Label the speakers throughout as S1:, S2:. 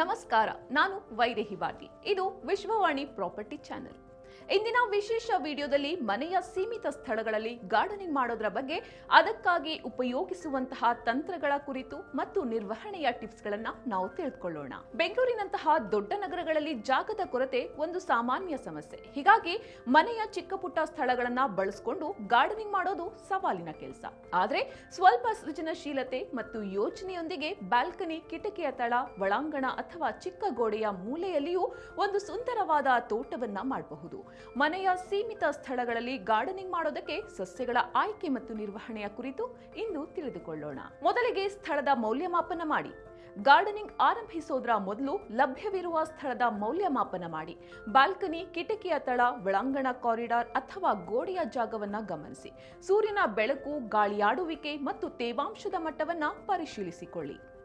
S1: ನಮಸ್ಕಾರ ನಾನು ವೈದೇಹಿ ಬಾಟಿ ಇದು ವಿಶ್ವವಾಣಿ ಪ್ರಾಪರ್ಟಿ ಚಾನೆಲ್. ಇಂದಿನ ವಿಶೇಷ ವಿಡಿಯೋದಲ್ಲಿ ಮನೆಯ ಸೀಮಿತ ಸ್ಥಳಗಳಲ್ಲಿ ಗಾರ್ಡನಿಂಗ್ ಮಾಡೋದ್ರ ಬಗ್ಗೆ, ಅದಕ್ಕಾಗಿ ಉಪಯೋಗಿಸುವಂತಹ ತಂತ್ರಗಳ ಕುರಿತು ಮತ್ತು ನಿರ್ವಹಣೆಯ ಟಿಪ್ಸ್ಗಳನ್ನು ನಾವು ತಿಳಿದುಕೊಳ್ಳೋಣ ಬೆಂಗಳೂರಿನಂತಹ ದೊಡ್ಡ ನಗರಗಳಲ್ಲಿ ಜಾಗದ ಕೊರತೆ ಒಂದು ಸಾಮಾನ್ಯ ಸಮಸ್ಯೆ. ಹೀಗಾಗಿ ಮನೆಯ ಚಿಕ್ಕ ಪುಟ್ಟ ಸ್ಥಳಗಳನ್ನ ಬಳಸಿಕೊಂಡು ಗಾರ್ಡನಿಂಗ್ ಮಾಡೋದು ಸವಾಲಿನ ಕೆಲಸ. ಆದರೆ ಸ್ವಲ್ಪ ಸೃಜನಶೀಲತೆ ಮತ್ತು ಯೋಚನೆಯೊಂದಿಗೆ ಬಾಲ್ಕನಿ ಕಿಟಕಿಯ ತಳ, ಒಳಾಂಗಣ ಅಥವಾ ಚಿಕ್ಕ ಗೋಡೆಯ ಮೂಲೆಯಲ್ಲಿಯೂ ಒಂದು ಸುಂದರವಾದ ತೋಟವನ್ನ ಮಾಡಬಹುದು. ಮನೆಯ ಸೀಮಿತ ಸ್ಥಳಗಳಲ್ಲಿ ಗಾರ್ಡನಿಂಗ್ ಮಾಡೋದಕ್ಕೆ ಸಸ್ಯಗಳ ಆಯ್ಕೆ ಮತ್ತು ನಿರ್ವಹಣೆಯ ಕುರಿತು ಇಂದು ತಿಳಿದುಕೊಳ್ಳೋಣ. ಮೊದಲಿಗೆ ಸ್ಥಳದ ಮೌಲ್ಯಮಾಪನ ಮಾಡಿ. ಗಾರ್ಡನಿಂಗ್ ಆರಂಭಿಸೋದ್ರ ಮೊದಲು ಲಭ್ಯವಿರುವ ಸ್ಥಳದ ಮೌಲ್ಯಮಾಪನ ಮಾಡಿ. ಬಾಲ್ಕನಿ, ಕಿಟಕಿಯ ತಳ, ಒಳಾಂಗಣ ಕಾರಿಡಾರ್ ಅಥವಾ ಗೋಡೆಯ ಜಾಗವನ್ನ ಗಮನಿಸಿ. ಸೂರ್ಯನ ಬೆಳಕು, ಗಾಳಿಯಾಡುವಿಕೆ ಮತ್ತು ತೇವಾಂಶದ ಮಟ್ಟವನ್ನ ಪರಿಶೀಲಿಸಿಕೊಳ್ಳಿ.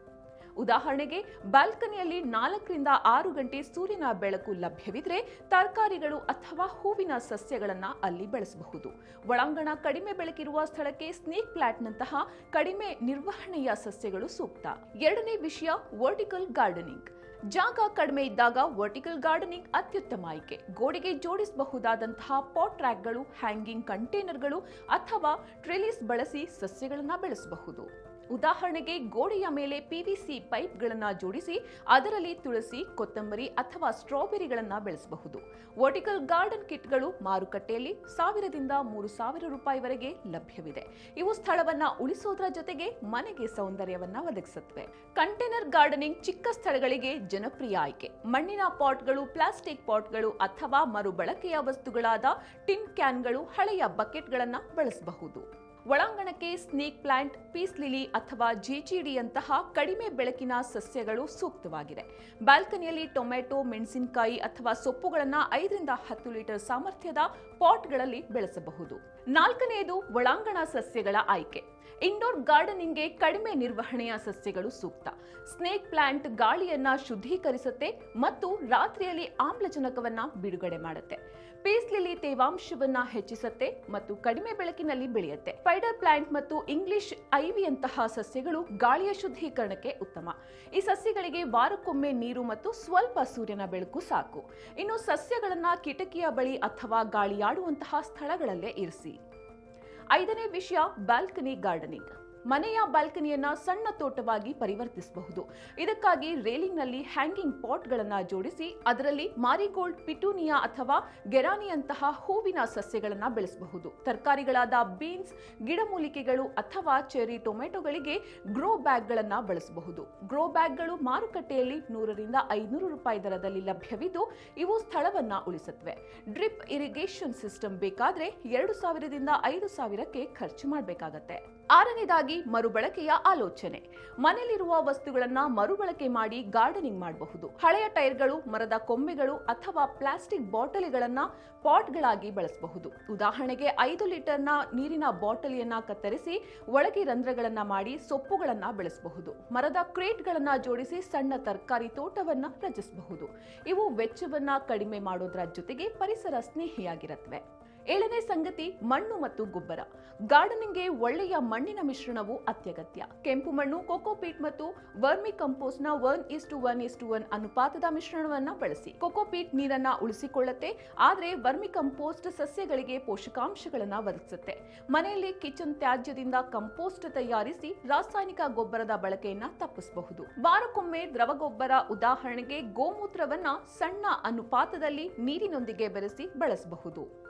S1: ಉದಾಹರಣೆಗೆ, ಬಾಲ್ಕನಿಯಲ್ಲಿ ನಾಲ್ಕರಿಂದ ಆರು ಗಂಟೆ ಸೂರ್ಯನ ಬೆಳಕು ಲಭ್ಯವಿದ್ರೆ ತರಕಾರಿಗಳು ಅಥವಾ ಹೂವಿನ ಸಸ್ಯಗಳನ್ನು ಅಲ್ಲಿ ಬೆಳೆಸಬಹುದು. ಒಳಾಂಗಣ ಕಡಿಮೆ ಬೆಳಕಿರುವ ಸ್ಥಳಕ್ಕೆ ಸ್ನೇಕ್ ಪ್ಲಾಟ್ನಂತಹ ಕಡಿಮೆ ನಿರ್ವಹಣೆಯ ಸಸ್ಯಗಳು ಸೂಕ್ತ. ಎರಡನೇ ವಿಷಯ, ವರ್ಟಿಕಲ್ ಗಾರ್ಡನಿಂಗ್. ಜಾಗ ಕಡಿಮೆ ಇದ್ದಾಗ ವರ್ಟಿಕಲ್ ಗಾರ್ಡನಿಂಗ್ ಅತ್ಯುತ್ತಮ ಆಯ್ಕೆ. ಗೋಡೆಗೆ ಜೋಡಿಸಬಹುದಾದಂತಹ ಪಾಟ್ ಟ್ರ್ಯಾಕ್ಗಳು ಹ್ಯಾಂಗಿಂಗ್ ಕಂಟೈನರ್ಗಳು ಅಥವಾ ಟ್ರೆಲಿಸ್ ಬಳಸಿ ಸಸ್ಯಗಳನ್ನು ಬೆಳೆಸಬಹುದು. ಉದಾಹರಣೆಗೆ ಗೋಡೆಯ ಮೇಲೆ ಪಿವಿಸಿ ಪೈಪ್ಗಳನ್ನು ಜೋಡಿಸಿ, ಅದರಲ್ಲಿ ತುಳಸಿ, ಕೊತ್ತಂಬರಿ ಅಥವಾ ಸ್ಟ್ರಾಬೆರಿಗಳನ್ನು ಬೆಳೆಸಬಹುದು. ವರ್ಟಿಕಲ್ ಗಾರ್ಡನ್ ಕಿಟ್ಗಳು ಮಾರುಕಟ್ಟೆಯಲ್ಲಿ ಸಾವಿರದಿಂದ ಮೂರು ಸಾವಿರ ರೂಪಾಯಿವರೆಗೆ ಲಭ್ಯವಿದೆ. ಇವು ಸ್ಥಳವನ್ನು ಉಳಿಸೋದ್ರ ಜೊತೆಗೆ ಮನೆಗೆ ಸೌಂದರ್ಯವನ್ನು ಒದಗಿಸುತ್ತವೆ. ಕಂಟೈನರ್ ಗಾರ್ಡನಿಂಗ್ ಚಿಕ್ಕ ಸ್ಥಳಗಳಿಗೆ ಜನಪ್ರಿಯ ಆಯ್ಕೆ. ಮಣ್ಣಿನ ಪಾಟ್ಗಳು, ಪ್ಲಾಸ್ಟಿಕ್ ಪಾಟ್ಗಳು ಅಥವಾ ಮರುಬಳಕೆಯ ವಸ್ತುಗಳಾದ ಟಿನ್ ಕ್ಯಾನ್ಗಳು ಹಳೆಯ ಬಕೆಟ್ಗಳನ್ನು ಬಳಸಬಹುದು. ಒಳಾಂಗಣಕ್ಕೆ ಸ್ನೇಕ್ ಪ್ಲಾಂಟ್, ಪೀಸ್ ಲಿಲಿ ಅಥವಾ ಜಿಜಿಡಿಯಂತಹ ಕಡಿಮೆ ಬೆಳಕಿನ ಸಸ್ಯಗಳು ಸೂಕ್ತವಾಗಿದೆ. ಬಾಲ್ಕನಿಯಲ್ಲಿ ಟೊಮೆಟೊ ಮೆಣಸಿನಕಾಯಿ ಅಥವಾ ಸೊಪ್ಪುಗಳನ್ನು ಐದರಿಂದ ಹತ್ತು ಲೀಟರ್ ಸಾಮರ್ಥ್ಯದ ಪಾಟ್ಗಳಲ್ಲಿ ಬೆಳೆಸಬಹುದು. ನಾಲ್ಕನೆಯದು ಒಳಾಂಗಣ ಸಸ್ಯಗಳ ಆಯ್ಕೆ. ಇಂಡೋರ್ ಗಾರ್ಡನಿಂಗ್ಗೆ ಕಡಿಮೆ ನಿರ್ವಹಣೆಯ ಸಸ್ಯಗಳು ಸೂಕ್ತ. ಸ್ನೇಕ್ ಪ್ಲಾಂಟ್ ಗಾಳಿಯನ್ನ ಶುದ್ಧೀಕರಿಸುತ್ತೆ ಮತ್ತು ರಾತ್ರಿಯಲ್ಲಿ ಆಮ್ಲಜನಕವನ್ನ ಬಿಡುಗಡೆ ಮಾಡುತ್ತೆ. ಪೀಸ್ ಲಿಲಿ ತೇವಾಂಶವನ್ನ ಹೆಚ್ಚಿಸುತ್ತೆ ಮತ್ತು ಕಡಿಮೆ ಬೆಳಕಿನಲ್ಲಿ ಬೆಳೆಯುತ್ತೆ. ಸ್ಪೈಡರ್ ಪ್ಲಾಂಟ್ ಮತ್ತು ಇಂಗ್ಲಿಷ್ ಐವಿಯಂತಹ ಸಸ್ಯಗಳು ಗಾಳಿಯ ಶುದ್ಧೀಕರಣಕ್ಕೆ ಉತ್ತಮ. ಈ ಸಸ್ಯಗಳಿಗೆ ವಾರಕ್ಕೊಮ್ಮೆ ನೀರು ಮತ್ತು ಸ್ವಲ್ಪ ಸೂರ್ಯನ ಬೆಳಕು ಸಾಕು. ಇನ್ನು ಸಸ್ಯಗಳನ್ನ ಕಿಟಕಿಯ ಬಳಿ ಅಥವಾ ಗಾಳಿಯಾಡುವಂತಹ ಸ್ಥಳಗಳಲ್ಲೇ ಇರಿಸಿ. ಐದನೇ ವಿಷಯ ಬಾಲ್ಕನಿ ಗಾರ್ಡನಿಂಗ್ ಮನೆಯ ಬಾಲ್ಕನಿಯನ್ನ ಸಣ್ಣ ತೋಟವಾಗಿ ಪರಿವರ್ತಿಸಬಹುದು. ಇದಕ್ಕಾಗಿ ರೇಲಿಂಗ್ನಲ್ಲಿ ಹ್ಯಾಂಗಿಂಗ್ ಪಾಟ್ಗಳನ್ನು ಜೋಡಿಸಿ, ಅದರಲ್ಲಿ ಮಾರಿಗೋಲ್ಡ್, ಪಿಟೂನಿಯಾ ಅಥವಾ ಗೆರಾನಿಯಂತಹ ಹೂವಿನ ಸಸ್ಯಗಳನ್ನು ಬೆಳೆಸಬಹುದು. ತರಕಾರಿಗಳಾದ ಬೀನ್ಸ್, ಗಿಡಮೂಲಿಕೆಗಳು ಅಥವಾ ಚೆರಿ ಟೊಮೆಟೊಗಳಿಗೆ ಗ್ರೋ ಬ್ಯಾಗ್ಗಳನ್ನು ಬಳಸಬಹುದು. ಗ್ರೋ ಬ್ಯಾಗ್ಗಳು ಮಾರುಕಟ್ಟೆಯಲ್ಲಿ ನೂರರಿಂದ ಐನೂರು ರೂಪಾಯಿ ದರದಲ್ಲಿ ಲಭ್ಯವಿದ್ದು, ಇವು ಸ್ಥಳವನ್ನ ಉಳಿಸುತ್ತವೆ. ಡ್ರಿಪ್ ಇರಿಗೇಷನ್ ಸಿಸ್ಟಮ್ ಬೇಕಾದ್ರೆ ಎರಡು ಸಾವಿರದಿಂದ ಐದು ಸಾವಿರಕ್ಕೆ ಖರ್ಚು ಮಾಡಬೇಕಾಗತ್ತೆ. ಆರನೇದಾಗಿ ಮರುಬಳಕೆಯ ಆಲೋಚನೆ. ಮನೆಯಲ್ಲಿರುವ ವಸ್ತುಗಳನ್ನ ಮರುಬಳಕೆ ಮಾಡಿ ಗಾರ್ಡನಿಂಗ್ ಮಾಡಬಹುದು. ಹಳೆಯ ಟೈರ್ಗಳು, ಮರದ ಕೊಂಬೆಗಳು ಅಥವಾ ಪ್ಲಾಸ್ಟಿಕ್ ಬಾಟಲಿಗಳನ್ನ ಪಾಟ್ಗಳಾಗಿ ಬಳಸಬಹುದು. ಉದಾಹರಣೆಗೆ ಐದು ಲೀಟರ್ನ ನೀರಿನ ಬಾಟಲಿಯನ್ನ ಕತ್ತರಿಸಿ ಒಳಗೆ ರಂಧ್ರಗಳನ್ನ ಮಾಡಿ ಸೊಪ್ಪುಗಳನ್ನ ಬೆಳೆಸಬಹುದು. ಮರದ ಕ್ರೇಟ್ಗಳನ್ನ ಜೋಡಿಸಿ ಸಣ್ಣ ತರಕಾರಿ ತೋಟವನ್ನ ರಚಿಸಬಹುದು. ಇವು ವೆಚ್ಚವನ್ನ ಕಡಿಮೆ ಮಾಡೋದ್ರ ಜೊತೆಗೆ ಪರಿಸರ ಸ್ನೇಹಿಯಾಗಿರುತ್ತವೆ. ಏಳನೇ ಸಂಗತಿ ಮಣ್ಣು ಮತ್ತು ಗೊಬ್ಬರ. ಗಾರ್ಡನಿಂಗ್ಗೆ ಒಳ್ಳೆಯ ಮಣ್ಣಿನ ಮಿಶ್ರಣವು ಅತ್ಯಗತ್ಯ. ಕೆಂಪು ಮಣ್ಣು ಕೊಕೋಪೀಟ್ ಮತ್ತು ವರ್ಮಿ ಕಂಪೋಸ್ಟ್ನ one is to one is to one ಅನುಪಾತದ ಮಿಶ್ರಣವನ್ನ ಬಳಸಿ. ಕೊಕೋಪೀಟ್ ನೀರನ್ನ ಉಳಿಸಿಕೊಳ್ಳುತ್ತೆ, ಆದರೆ ವರ್ಮಿ ಕಂಪೋಸ್ಟ್ ಸಸ್ಯಗಳಿಗೆ ಪೋಷಕಾಂಶಗಳನ್ನು ಒದಗಿಸುತ್ತೆ. ಮನೆಯಲ್ಲಿ ಕಿಚನ್ ತ್ಯಾಜ್ಯದಿಂದ ಕಂಪೋಸ್ಟ್ ತಯಾರಿಸಿ ರಾಸಾಯನಿಕ ಗೊಬ್ಬರದ ಬಳಕೆಯನ್ನ ತಪ್ಪಿಸಬಹುದು. ವಾರಕ್ಕೊಮ್ಮೆ ದ್ರವ ಗೊಬ್ಬರ ಉದಾಹರಣೆಗೆ ಗೋಮೂತ್ರವನ್ನ ಸಣ್ಣ ಅನುಪಾತದಲ್ಲಿ ನೀರಿನೊಂದಿಗೆ ಬೆರೆಸಿ ಬಳಸಬಹುದು.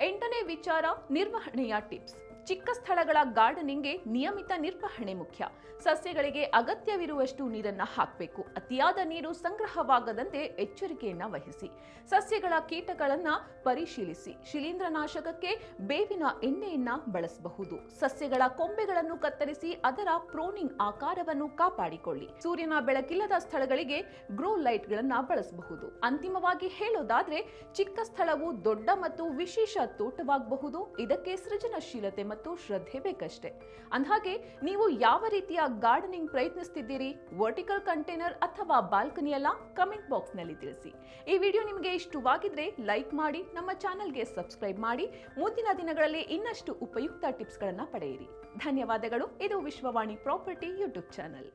S1: ಎಂಟನೇ ವಿಚಾರ ನಿರ್ವಹಣೆಯ ಟಿಪ್ಸ್. ಚಿಕ್ಕ ಸ್ಥಳಗಳ ಗಾರ್ಡನಿಂಗ್ಗೆ ನಿಯಮಿತ ನಿರ್ವಹಣೆ ಮುಖ್ಯ. ಸಸ್ಯಗಳಿಗೆ ಅಗತ್ಯವಿರುವಷ್ಟು ನೀರನ್ನ ಹಾಕಬೇಕು. ಅತಿಯಾದ ನೀರು ಸಂಗ್ರಹವಾಗದಂತೆ ಎಚ್ಚರಿಕೆಯನ್ನ ವಹಿಸಿ. ಸಸ್ಯಗಳ ಕೀಟಗಳನ್ನು ಪರಿಶೀಲಿಸಿ. ಶಿಲೀಂಧ್ರನಾಶಕಕ್ಕೆ ಬೇವಿನ ಎಣ್ಣೆಯನ್ನ ಬಳಸಬಹುದು. ಸಸ್ಯಗಳ ಕೊಂಬೆಗಳನ್ನು ಕತ್ತರಿಸಿ ಅದರ ಪ್ರೋನಿಂಗ್ ಆಕಾರವನ್ನು ಕಾಪಾಡಿಕೊಳ್ಳಿ. ಸೂರ್ಯನ ಬೆಳಕಿಲ್ಲದ ಸ್ಥಳಗಳಿಗೆ ಗ್ರೋ ಲೈಟ್ಗಳನ್ನ ಬಳಸಬಹುದು. ಅಂತಿಮವಾಗಿ ಹೇಳೋದಾದ್ರೆ, ಚಿಕ್ಕ ಸ್ಥಳವು ದೊಡ್ಡ ಮತ್ತು ವಿಶೇಷ ತೋಟವಾಗಬಹುದು. ಇದಕ್ಕೆ ಸೃಜನಶೀಲತೆ ಮತ್ತು ಶ್ರದ್ಧೆ ಬೇಕಷ್ಟೆ. ಅಂದ್ಹಾಗೆ, ನೀವು ಯಾವ ರೀತಿಯ ಗಾರ್ಡನಿಂಗ್ ಪ್ರಯತ್ನಿಸ್ತಿದ್ದೀರಿ? ವರ್ಟಿಕಲ್ ಕಂಟೈನರ್ ಅಥವಾ ಬಾಲ್ಕನಿ ಎಲ್ಲ ಕಮೆಂಟ್ ಬಾಕ್ಸ್ನಲ್ಲಿ ತಿಳಿಸಿ. ಈ ವಿಡಿಯೋ ನಿಮಗೆ ಇಷ್ಟವಾಗಿದ್ರೆ ಲೈಕ್ ಮಾಡಿ, ನಮ್ಮ ಚಾನೆಲ್ಗೆ ಸಬ್ಸ್ಕ್ರೈಬ್ ಮಾಡಿ, ಮುಂದಿನ ದಿನಗಳಲ್ಲಿ ಇನ್ನಷ್ಟು ಉಪಯುಕ್ತ ಟಿಪ್ಸ್ಗಳನ್ನು ಪಡೆಯಿರಿ. ಧನ್ಯವಾದಗಳು. ಇದು ವಿಶ್ವವಾಣಿ ಪ್ರಾಪರ್ಟಿ ಯೂಟ್ಯೂಬ್ ಚಾನೆಲ್.